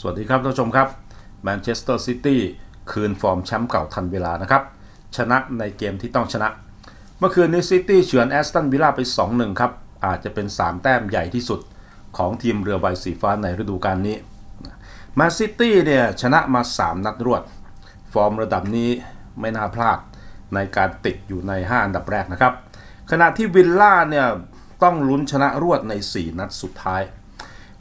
สวัสดีครับท่านผู้ชมครับแมนเชสเตอร์ซิตี้คืนฟอร์มแชมป์เก่าทันเวลานะครับ ชนะในเกมที่ต้องชนะ เมื่อคืนนี้ซิตี้เฉือนแอสตันวิลล่าไป 2-1 ครับ อาจจะเป็น 3 แต้มใหญ่ที่สุดของทีมเรือใบสีฟ้าในฤดูกาลนี้มนซิตี้เนี่ยชนะมา 3 นัดรวด ฟอร์มระดับนี้ไม่น่าพลาดในการติดอยู่ใน 5 อันดับแรกนะครับ ขณะที่วิลล่าเนี่ยต้องลุ้นชนะรวดใน 4 นัดสุดท้าย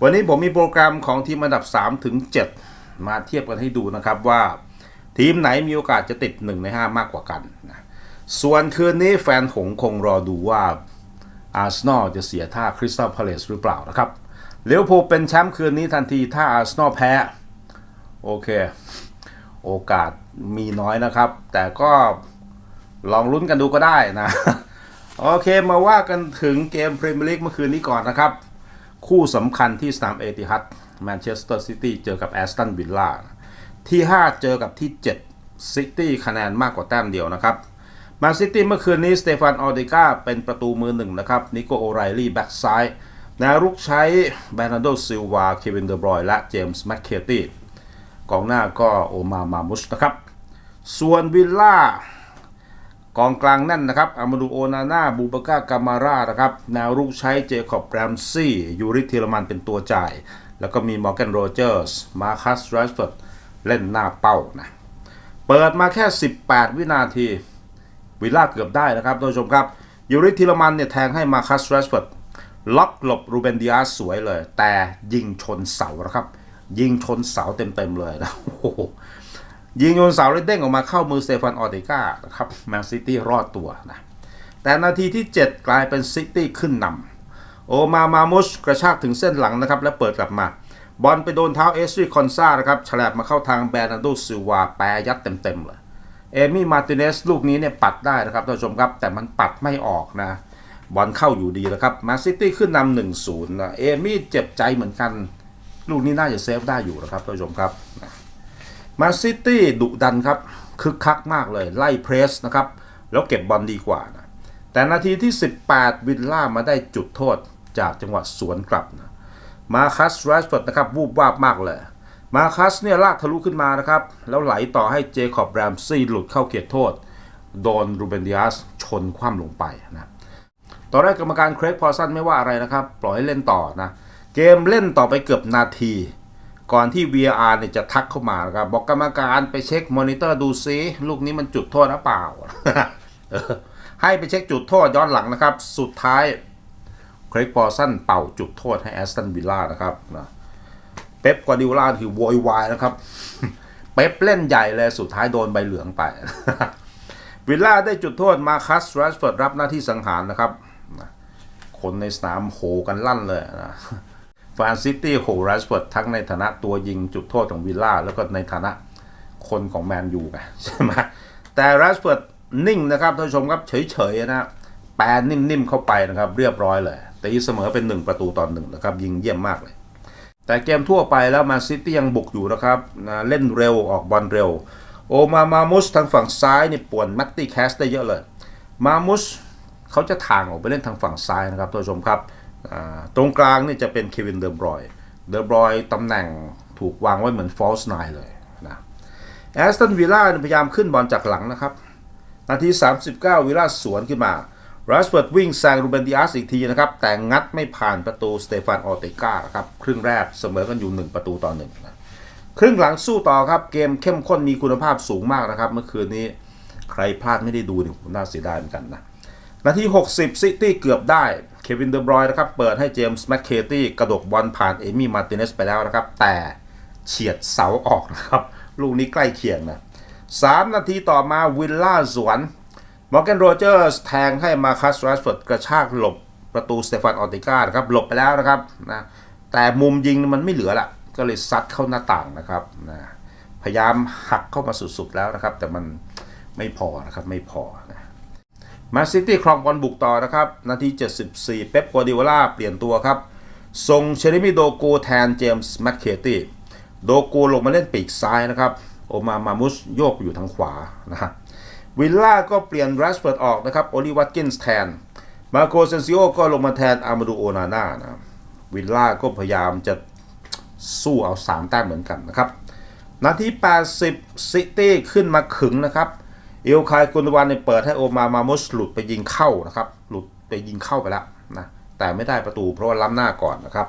วันนี้ผมมีโปรแกรมของทีมอันดับ 3 ถึง 7 มาเทียบกันให้ดูนะครับว่า ทีมไหนมีโอกาสจะติด 1 ใน 5 มากกว่ากันนะส่วนคืนนี้แฟนหงคงรอดูว่าอาร์เซนอลจะเสียท่าคริสตัลพาเลสหรือเปล่านะครับเลี้ยวภูเป็นแชมป์คืนนี้ทันทีถ้าอาร์เซนอลแพ้ โอเค โอกาสมีน้อยนะครับ แต่ก็ลองลุ้นกันดูก็ได้นะ โอเคมาว่ากันถึงเกมพรีเมียร์ลีกเมื่อคืนนี้ก่อนนะครับ คู่สำคัญที่สนามเอติฮัดแมนเชสเตอร์ซิตี้เจอกับแอสตันวิลล่าที่ 5 เจอกับที่7ซิตี้คะแนนมากกว่าแต้มเดียวนะครับแมนซิตี้เมื่อคืนนี้สเตฟานออเดกาเป็นประตูมือหนึ่งนะครับนิโกโอไรลี่แบ็กซ้ายนวรุกใช้แบรนาโดซิลวาเควินเดอร์บรอยและเจมส์แมคเคตี้กองหน้าก็โอมามามุชนะครับ ส่วนวิลล่า กองกลางแน่นนะครับอามาดูโอนาน่าบูบาก้ากามาร่านะครับแนวรุกใช้เจคอบแรมซี่ยูริเทลมันเป็นตัวจ่าย แล้วก็มีมอร์แกนโรเจอร์สมาคัสไรส์ฟอร์ดเล่นหน้าเป้านะเปิดมาแค่ 18 วินาทีวิลล่าเกือบได้นะครับท่านผู้ชมครับยูริทเลมันเนี่ยแทงให้มาคัสไรส์ฟอร์ดล็อกหลบรูเบนดิอาสสวยเลย แต่ยิงชนเสานะครับ ยิงชนเสาเต็มๆเลยนะโอ้โห ยิงโยนเสาเลยเด้งออกมาเข้ามือเตฟานออเดกานะครับแมนซิตี้รอดตัวนะแต่นาทีที่ 7 กลายเป็นซิตี้ขึ้นนำโอมามามุชกระชากถึงเส้นหลังนะครับ แล้วเปิดกลับมา บอลไปโดนเท้าเอสรีคอนซานะครับฉลบมาเข้าทางแบรนาโดซิวาแปรยัดเต็มๆเลยเอมี่มาติเนสลูกนี้เนี่ยปัดได้นะครับท่านผู้ชมครับ แต่มันปัดไม่ออกนะบอลเข้าอยู่ดีแล้วครับแมนซิตี้ขึ้นนำหนึ่งศูนย์นะเอมี่เจ็บใจเหมือนกัน ลูกนี้น่าจะเซฟได้อยู่นะครับท่านผู้ชมครับ มาซิตี้ดุดันครับคึกคักมากเลยไล่เพรสนะครับ แล้วเก็บบอลดีกว่านะแต่นาทีที่ 18 วิลล่ามาได้จุดโทษจากจังหวะสวนกลับนะมาคัสไรส์ฟอร์ดนะครับ วูบวาบมากเลย มาคัสเนี่ยลากทะลุขึ้นมานะครับ แล้วไหลต่อให้เจคอบแรมซี่หลุดเข้าเขตโทษ โดนรูเบนดิอาสชนคว่ำลงไปนะตอนแรกกรรมการเครกพอสันไม่ว่าอะไรนะครับ ปล่อยให้เล่นต่อนะ เกมเล่นต่อไปเกือบนาที ก่อนที่ VR เนี่ยจะทักเข้ามานะครับบอกกรรมการไปเช็คมอนิเตอร์ดูซิลูกนี้มันจุดโทษหรือเปล่า ให้ไปเช็คจุดโทษย้อนหลังนะครับ สุดท้ายเครกพอสันเป่าจุดโทษให้แอสตันวิลล่านะครับนะเป๊ปกวาร์ดิโอลาคือโวยวายนะครับ เป๊ปเล่นใหญ่เลยสุดท้ายโดนใบเหลืองไป วิลล่าได้จุดโทษมาคัสรัสเฟิร์ดรับหน้าที่สังหารนะครับ คนในสนามโหกันลั่นเลยนะ ฟานซิตี้โหรัสเฟิร์ดทั้งในฐานะตัวยิงจุดโทษของวิลล่าแล้วก็ในฐานะคนของแมนยูไงใช่ไหมแต่รัสเฟิร์ดนิ่งนะครับท่านผู้ชมครับเฉยๆนะแปรนิ่มๆเข้าไปนะครับเรียบร้อยเลยตีเสมอเป็น 1 ประตูต่อหนึ่งนะครับยิงเยี่ยมมากเลย แต่เกมทั่วไปแล้วมาซิตี้ยังบุกอยู่นะครับนะเล่นเร็วออกบอลเร็ว โอมามามุสทางฝั่งซ้ายนี่ป่วนแมัตตี้แคสได้เยอะเลย มามุสเขาจะทางออกไปเล่นทางฝั่งซ้ายนะครับท่านผู้ชมครับ ตรงกลางนี่จะเป็นเควินเดอร์บรอยเดอร์บรอยตำแหน่งถูกวางไว้เหมือนฟอลส์ไนเลยนะแอสตันวิลล่าพยายามขึ้นบอลจากหลังนะครับ นาที 39 วิลล่าสวนขึ้นมารัสเฟิร์ดวิ่งแซงรูเบนดิอาสอีกทีนะครับ แต่งัดไม่ผ่านประตูสเตฟานออเตกาครับ ครึ่งแรกเสมอกันอยู่ 1 ประตูต่อหนึ่งนะครึ่งหลังสู้ต่อครับ เกมเข้มข้นมีคุณภาพสูงมากนะครับ เมื่อคืนนี้ใครพลาดไม่ได้ดูเนี่ยผมน่าเสียดายเหมือนกันนะ นาที 60 ซิตี้เกือบได้ เควินเดอบรอยนะครับ เปิดให้เจมส์แมคเคตี้กระดกบอลผ่านเอมี่มาร์ติเนสไปแล้วนะครับ แต่เฉียดเสาออกนะครับ ลูกนี้ใกล้เคียงนะ3นาทีต่อมาวิลล่าสวนมอร์แกนโรเจอร์สแทงให้มาคัสรัสฟิร์ดกระชากหลบประตูสเตฟานออติก้านะครับ หลบไปแล้วนะครับนะแต่มุมยิงมันไม่เหลือละก็เลยซัดเข้าหน้าต่างนะครับนะพยายามหักเข้ามาสุดๆแล้วนะครับ แต่มันไม่พอนะครับไม่พอน มาซิตี้ครองบอลบุกต่อนะครับ นาที 74 เป๊ปกัวดิโอลาเปลี่ยนตัวครับส่งเชริมิโดโกแทนเจมส์แมคเคตี้โดโกลงมาเล่นปีกซ้ายนะครับ โอมามามุสโยกอยู่ทางขวานะฮะวิลล่าก็เปลี่ยนแรัสเฟิร์ดออกนะครับโอลิวัตกินส์แทน มาโกเซนซิโอก็ลงมาแทนอามาดูโอนาน่านะวิลล่าก็พยายามจะสู้เอา 3 แต้มเหมือนกันนะครับ นาที 80 ซิตี้ขึ้นมาขึงนะครับ อลคายกุนวันเนี่ยเปิดให้โอมามามุสหลุดไปยิงเข้านะครับ หลุดไปยิงเข้าไปแล้วนะแต่ไม่ได้ประตูเพราะว่าล้ำหน้าก่อนนะครับ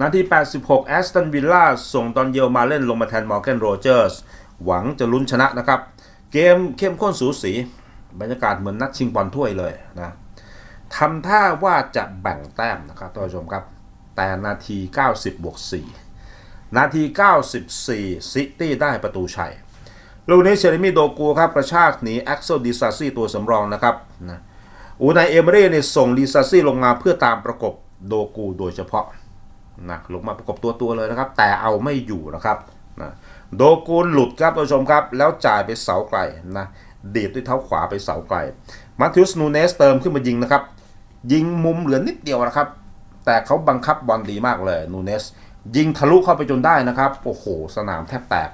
นาที 86 แอสตันวิลล่าส่งตอนเยลมาเล่นลงมาแทนมอร์แกนโรเจอร์สหวังจะลุ้นชนะนะครับ เกมเข้มข้นสูสีบรรยากาศเหมือนนัดชิงบอลถ้วยเลยนะทำท่าว่าจะแบ่งแต้มนะครับท่านผู้ชมครับ แต่นาที 90บวก4นาที 94 ซิตี้ได้ประตูชัย ลูกนี้เชเรมีโดกูครับกระชากหนีแอ็กเซลดิซาซี่ตัวสำรองนะครับนะอูนายเอเมรี่เนี่ยส่งดิซาซี่ลงมาเพื่อตามประกบโดกูโดยเฉพาะนะลงมาประกบตัวตัวเลยนะครับ แต่เอาไม่อยู่นะครับนะโดกูหลุดครับท่านผู้ชมครับ แล้วจ่ายไปเสาไกลนะดีดด้วยเท้าขวาไปเสาไกลมาธิอุสนูเนสเติมขึ้นมายิงนะครับ ยิงมุมเหลือนิดเดียวนะครับ แต่เขาบังคับบอลดีมากเลยนูเนสยิงทะลุเข้าไปจนได้นะครับ โอ้โห สนามแทบแตก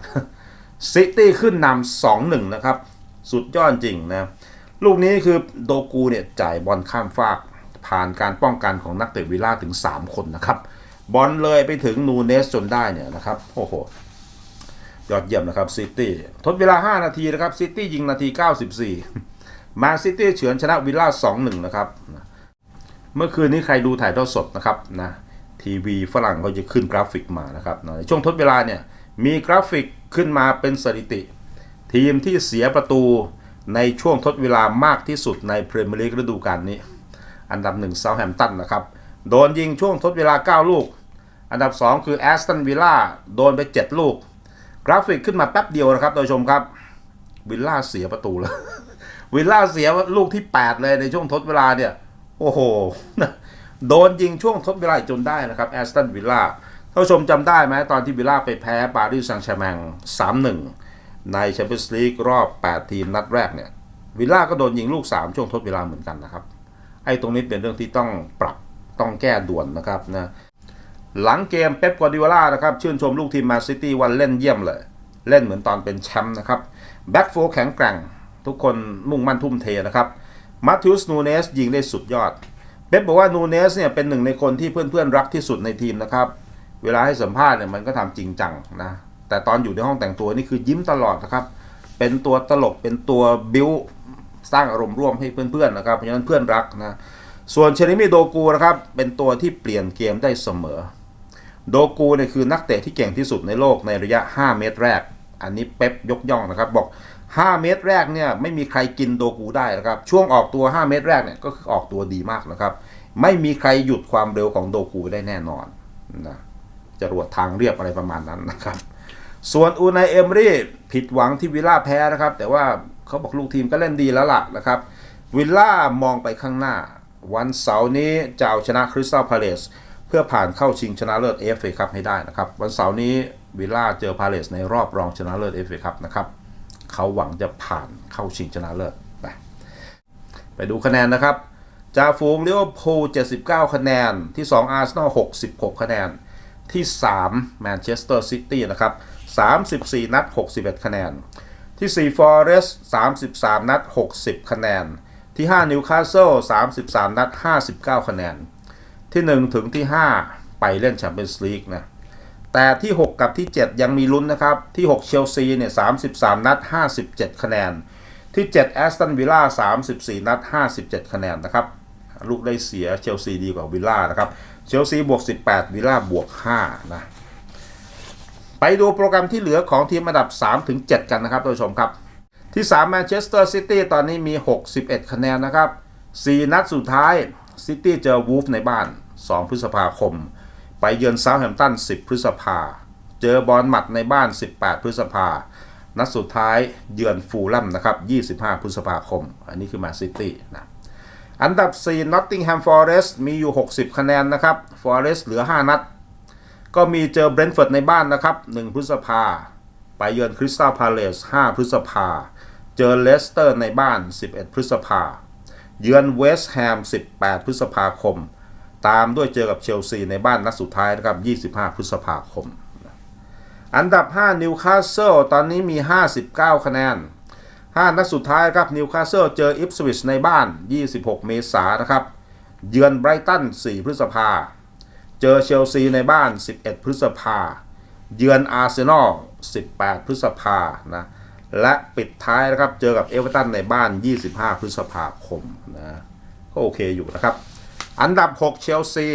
ซิตี้ขึ้นนำสองหนึ่งนะครับ สุดยอดจริงนะ ลูกนี้คือโดกูเนี่ยจ่ายบอลข้ามฟาก ผ่านการป้องกันของนักเตะวิลล่าถึง 3 คนนะครับ บอลเลยไปถึงนูเนสจนได้เนี่ยนะครับ โอ้โห ยอดเยี่ยมนะครับซิตี้ทดเวลา 5 นาทีนะครับซิตี้ยิงนาที 94 มาซิตี้เฉือนชนะวิลล่า2-1 นะครับ เมื่อคืนนี้ใครดูถ่ายทอดสดนะครับนะทีวีฝรั่งเขาจะขึ้นกราฟิกมานะครับในช่วงทดเวลาเนี่ยมีกราฟิก ขึ้นมาเป็นสถิติ ทีมที่เสียประตูในช่วงทดเวลามากที่สุดในพรีเมียร์ลีกฤดูกาลนี้ อันดับหนึ่งเซาแฮมตันนะครับ โดนยิงช่วงทดเวลา 9 ลูก อันดับ 2 คือแอสตันวิลล่าโดนไป 7 ลูก กราฟิกขึ้นมาแป๊บเดียวนะครับท่านผู้ชมครับ วิลล่าเสียประตูแล้ว วิลล่าเสียลูกที่ 8 เลยในช่วงทดเวลาเนี่ย โอ้โห โดนยิงช่วงทดเวลาจนได้นะครับแอสตันวิลล่า ท่านผู้ชมจำได้ไหมตอนที่วิลล่าไปแพ้ปารีสแซงต์แชร์แมง3-1 ในแชมเปี้ยนส์ลีกรอบ 8 ทีมนัดแรกเนี่ยวิลล่าก็โดนยิงลูก 3 ช่วงทดเวลาเหมือนกันนะครับ ไอ้ตรงนี้เป็นเรื่องที่ต้องปรับต้องแก้ด่วนนะครับนะหลังเกมเป๊ปกวาร์ดิโอลานะครับชื่นชมลูกทีมมาซิตี้วันเล่นเยี่ยมเลย เล่นเหมือนตอนเป็นแชมป์นะครับแบ็กโฟแข็งแกร่ง ทุกคนมุ่งมั่นทุ่มเทนะครับมัตติอุสนูเนสยิงได้สุดยอดเป๊ปบอกว่านูเนสเนี่ยเป็นหนึ่งในคนที่เพื่อนๆรักที่สุดในทีมนะครับ เวลาให้สัมภาษณ์เนี่ยมันก็ทำจริงจังนะ แต่ตอนอยู่ในห้องแต่งตัวนี่คือยิ้มตลอดนะครับ เป็นตัวตลกเป็นตัวบิวสร้างอารมณ์ร่วมให้เพื่อนๆนะครับ เพราะฉะนั้นเพื่อนรักนะ ส่วนเชนิมิโดกูนะครับ เป็นตัวที่เปลี่ยนเกมได้เสมอ โดกูเนี่ยคือนักเตะที่เก่งที่สุดในโลกในระยะ 5 เมตรแรก อันนี้เป๊ปยกย่องนะครับ บอก 5 เมตรแรกเนี่ยไม่มีใครกินโดกูได้นะครับ ช่วงออกตัว 5 เมตรแรกเนี่ยก็คือออกตัวดีมากนะครับ ไม่มีใครหยุดความเร็วของโดกูได้แน่นอนนะ จรวดทางเรียบอะไรประมาณนั้นนะครับ ส่วนอูนายเอมรี่ผิดหวังที่วิลล่าแพ้นะครับ แต่ว่าเขาบอกลูกทีมก็เล่นดีแล้วล่ะนะครับ วิลล่ามองไปข้างหน้า วันเสาร์นี้จะเอาชนะคริสตัลพาเลสเพื่อผ่านเข้าชิงชนะเลิศเอฟเอคัพให้ได้นะครับ วันเสาร์นี้วิลล่าเจอพาเลสในรอบรองชนะเลิศเอฟเอคัพนะครับเขาหวังจะผ่านเข้าชิงชนะเลิศไปไปดูคะแนนนะครับจ่าฝูงเลี้ยวพูล79 คะแนนที่ 2 อาร์เซนอล 66 คะแนน ที่3แมนเชสเตอร์ซิตี้นะครับ34 นัด 61 คะแนน ที่4ฟอเรสต์33 นัด 60 คะแนน ที่5นิวคาสเซิล33 นัด 59 คะแนน ที่ 1 ถึงที่ 5 ไปเล่นแชมเปี้ยนส์ลีกนะ แต่ที่ 6 กับที่ 7 ยังมีลุ้นนะครับ ที่ 6 เชลซีเนี่ย 33 นัด 57 คะแนน ที่ 7 แอสตันวิลล่า 34 นัด 57 คะแนนนะครับ ลูกได้เสียเชลซีดีกว่าวิลล่านะครับ เชลซีบวก 18 วิลล่าบวก 5 นะ ไปดูโปรแกรมที่เหลือของทีมอันดับ 3 ถึง 7 กันนะครับท่านผู้ชมครับ ที่ 3 แมนเชสเตอร์ซิตี้ตอนนี้มี 61 คะแนนนะครับ 4 นัดสุดท้ายซิตี้เจอวูฟในบ้าน 2 พฤษภาคม ไปเยือนเซาท์แฮมป์ตัน 10 พฤษภา เจอบอลหมัดในบ้าน 18 พฤษภา นัดสุดท้ายเยือนฟูลแลมนะครับ 25 พฤษภาคม อันนี้คือแมนซิตี้นะ อันดับ 4 Nottingham Forest มีอยู่ 60 คะแนนนะครับ Forest เหลือ 5 นัด ก็มีเจอเบรนท์ฟอร์ดในบ้านนะครับ 1 พฤษภา ไปเยือนคริสตัลพาเลส5พฤษภา เจอเลสเตอร์ในบ้าน 11 พฤษภา เยือนเวสต์แฮม18 พฤษภาคม ตามด้วยเจอกับเชลซีในบ้านนัดสุดท้ายนะครับ 25 พฤษภาคม อันดับ5นิวคาสเซิลตอนนี้มี 59 คะแนน 5 นัดสุดท้ายครับนิวคาสเซิลเจออิฟสวิชในบ้าน 26 เมษายนนะครับ เยือนไบรตัน 4 พฤษภา เจอเชลซีในบ้าน 11 พฤษภา เยือนอาร์เซนอล 18 พฤษภานะ และปิดท้ายนะครับ เจอกับเอเวอร์ตันในบ้าน 25 พฤษภาคมนะ ก็โอเคอยู่นะครับ อันดับ 6 เชลซี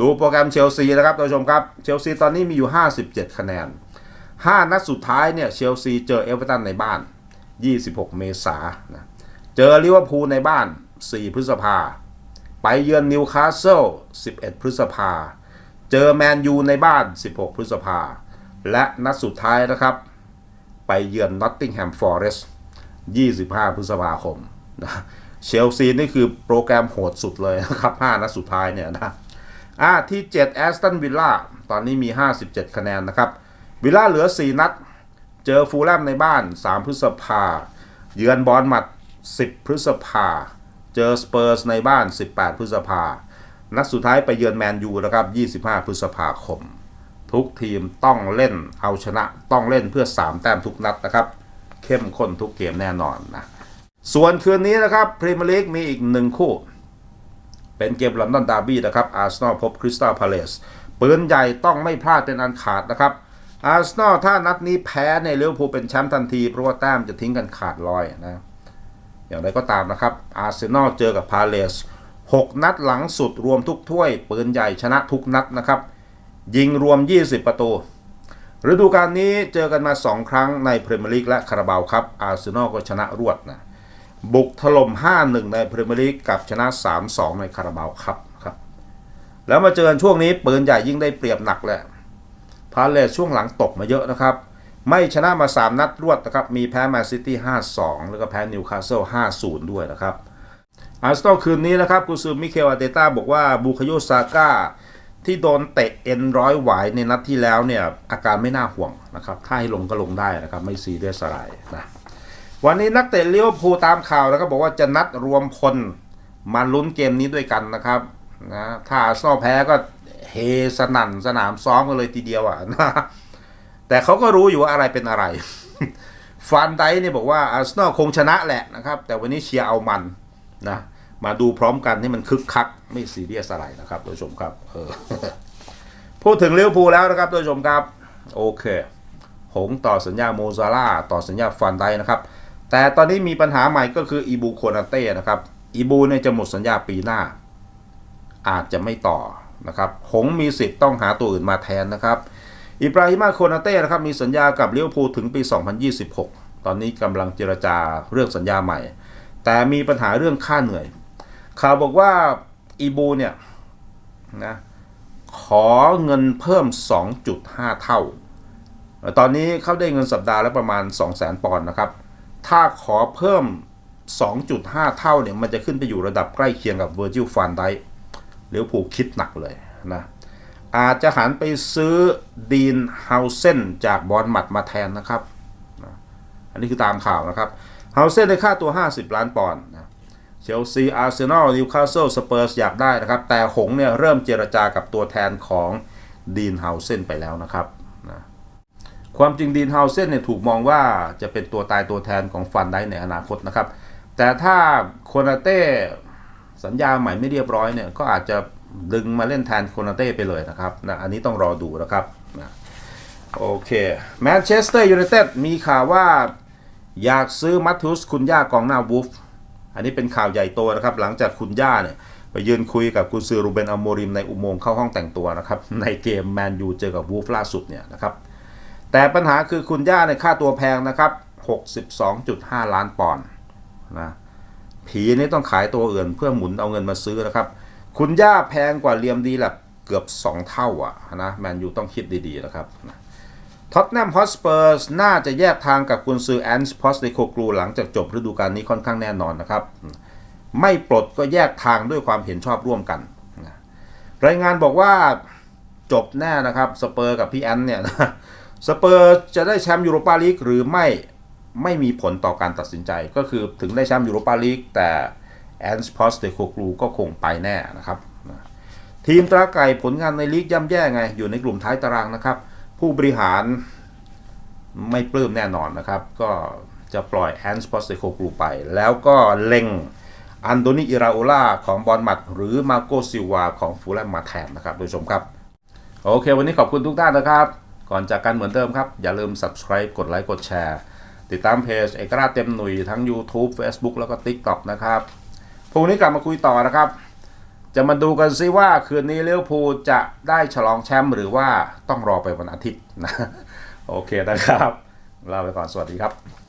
ดูโปรแกรมเชลซีนะครับท่านผู้ชมครับ เชลซีตอนนี้มีอยู่ 57 คะแนน 5 นัดสุดท้ายเนี่ย เชลซีเจอเอเวอร์ตันในบ้าน 26 เมษายนะเจอลิเวอร์พูลในบ้าน 4 พฤษภา ไปเยือนนิวคาสเซิล 11 พฤษภา เจอแมนยูในบ้าน 16 พฤษภา และนัดสุดท้ายนะครับ ไปเยือนนอตติงแฮมฟอเรสต์25 พฤษภาคมนะเชลซีนี่คือโปรแกรมโหดสุดเลยนะครับ 5 นัดสุดท้ายเนี่ยนะอ่าที่7แอสตันวิลล่าตอนนี้มี 57 คะแนนนะครับ วิลล่าเหลือ 4 นัด เจอฟูลแลมในบ้าน 3 พฤษภา เยือนบอลมัด 10 พฤษภา เจอสเปอร์สในบ้าน 18 พฤษภา นัดสุดท้ายไปเยือนแมนยูนะครับ 25 พฤษภาคม ทุกทีมต้องเล่นเอาชนะต้องเล่นเพื่อ 3 แต้มทุกนัดนะครับ เข้มข้นทุกเกมแน่นอนนะ ส่วนคืนนี้นะครับพรีเมียร์ลีกมีอีกหนึ่งคู่ เป็นเกมลอนดอนดาร์บี้นะครับอาร์เซนอลพบคริสตัลพาเลสปืนใหญ่ต้องไม่พลาดเป็นอันขาดนะครับ อาร์เซนอลถ้านัดนี้แพ้ในยลิเวอร์พูเป็นแชมป์ทันที เพราะว่าแต้มจะทิ้งกันขาดลอยนะ อย่างไรก็ตามนะครับ อาร์เซนอลเจอกับพาเลส6 นัดหลังสุดรวมทุกถ้วย ปืนใหญ่ชนะทุกนัดนะครับ ยิงรวม 20 ประตู ฤดูกาลนี้เจอกันมา 2 ครั้งในพรีเมียร์ลีกและคาราบาวครับ อาร์เซนอลก็ชนะรวดนะบุกถล่ม 5-1 ในพรีเมียร์ลีกกับชนะ 3-2 ในคาราบาวครับครับ แล้วมาเจอกันช่วงนี้ปืนใหญ่ยิ่งได้เปรียบหนักแหละ พาเลสช่วงหลังตกมาเยอะนะครับ ไม่ชนะมา 3 นัดรวดนะครับ มีแพ้แมนซิตี้5-2 แล้วก็แพ้นิวคาสเซิล5-0 ด้วยนะครับอาร์เซนอลคืนนี้นะครับกุซือมิเคลอาเตต้าบอกว่าบูคาโยซาก้าที่โดนเตะเอ็นร้อยหวายในนัดที่แล้วเนี่ยอาการไม่น่าห่วงนะครับถ้าให้ลงก็ลงได้นะครับไม่ซีเรียสอะไรนะวันนี้นักเตะเลี้ยวภูตามข่าวแล้วก็บอกว่าจะนัดรวมพลมาลุ้นเกมนี้ด้วยกันนะครับนะถ้าอาร์เซนอลแพ้ก็ สนั่นสนามซ้อมกันเลยทีเดียวอะนะแต่เขาก็รู้อยู่ว่าอะไรเป็นอะไรฟันไดเนี่ยบอกว่าอาร์เซนอลคงชนะแหละนะครับ แต่วันนี้เชียร์เอามันนะมาดูพร้อมกันให้มันคึกคัก ไม่ซีเรียสอะไรนะครับท่านผู้ชมครับเออพูดถึงเลี้ยวภูลแล้วนะครับท่านผู้ชมครับ โอเค หงต่อสัญญาโมซาร่าต่อสัญญาฟันไดนะครับ แต่ตอนนี้มีปัญหาใหม่ก็คืออีบูโคนาเต้นะครับอีบูเนี่ยจะหมดสัญญาปีหน้า อาจจะไม่ต่อ นะครับหงมีสิทธิ์ต้องหาตัวอื่นมาแทนนะครับ อิบราฮิมาโคนาเต้นะครับมีสัญญากับเลี้ยวภูถึงปี 2026 ตอนนี้กำลังเจรจาเรื่องสัญญาใหม่ แต่มีปัญหาเรื่องค่าเหนื่อยข่าวบอกว่าอีบูเนี่ยนะขอเงินเพิ่ม 2.5 เท่า ตอนนี้เขาได้เงินสัปดาห์ละประมาณ 200,000 ปอนด์นะครับ ถ้าขอเพิ่ม 2.5 เท่าเนี่ยมันจะขึ้นไปอยู่ระดับใกล้เคียงกับ Virgil van Dijk เลี้ยวผูลคิดหนักเลยนะอาจจะหันไปซื้อดีนเฮาเซนจากบอลหมัดมาแทนนะครับนะอันนี้คือตามข่าวนะครับเฮาเซนได้ค่าตัว 50 ล้านปอนด์นะเชลซี อาร์เซนอล นิวคาสเซิล สเปอร์สอยากได้นะครับ แต่หงเนี่ยเริ่มเจรจากับตัวแทนของดีนเฮาเซนไปแล้วนะครับนะความจริงดีนเฮาเซนเนี่ยถูกมองว่าจะเป็นตัวตายตัวแทนของฟันได้ในอนาคตนะครับ แต่ถ้าโคนาเต้ สัญญาใหม่ไม่เรียบร้อยเนี่ยก็อาจจะดึงมาเล่นแทนโคนาเต้ไปเลยนะครับนะอันนี้ต้องรอดูนะครับนะโอเคแมนเชสเตอร์ยูไนเต็ดมีข่าวว่าอยากซื้อมัตทุสคุณย่ากองหน้าวูฟอันนี้เป็นข่าวใหญ่โตนะครับ หลังจากคุณย่าเนี่ยไปยืนคุยกับกุนซือรูเบนอโมริมในอุโมงค์เข้าห้องแต่งตัวนะครับ ในเกมแมนยูเจอกับวูฟล่าสุดเนี่ยนะครับ แต่ปัญหาคือคุณย่าในยค่าตัวแพงนะครับ 62.5 ล้านปอนด์นะ ผีนี่ต้องขายตัวอื่นเพื่อหมุนเอาเงินมาซื้อนะครับ คุณย่าแพงกว่าเลียมดีแลบเกือบ 2 เท่าอะนะแมนยูต้องคิดดีๆนะครับท็อตแนมฮอสเปอร์สน่าจะแยกทางกับกุนซือแอนส์พอสเตโคกลูหลังจากจบฤดูกาลนี้ค่อนข้างแน่นอนนะครับ ไม่ปลดก็แยกทางด้วยความเห็นชอบร่วมกัน รายงานบอกว่าจบแน่นะครับสเปอร์กับพี่แอนเนี่ยสเปอร์จะได้แชมป์ยูโรปาลีกหรือไม่ ไม่มีผลต่อการตัดสินใจ ก็คือถึงได้แชมป์ยูโรปาลีกแต่แอนส์พอสเตโคกลูก็คงไปแน่นะครับ ทีมตราไก่ผลงานในลีกย่ำแย่ไง อยู่ในกลุ่มท้ายตารางนะครับ ผู้บริหารไม่ปลื้มแน่นอนนะครับ ก็จะปล่อยแอนส์พอสเตโคกลูไป แล้วก็เล็งอันโดนีอิราโอลาของบอลมัด หรือมาโกซิวาของฟูลแลมมาแทนนะครับโดยชมครับ โอเค วันนี้ขอบคุณทุกท่านนะครับ ก่อนจากกันเหมือนเดิมครับ อย่าลืม subscribe กดไลค์กดแชร์ ติดตามเพจเอกราชเต็มหนุ่ยทั้ง YouTube Facebook แล้วก็ TikTok นะครับพรุ่งนี้กลับมาคุยต่อนะครับ จะมาดูกันซิว่าคืนนี้เลี้ยวภูจะได้ฉลองแชมป์หรือว่าต้องรอไปวันอาทิตย์นะ โอเคนะครับลาไปก่อนสวัสดีครับ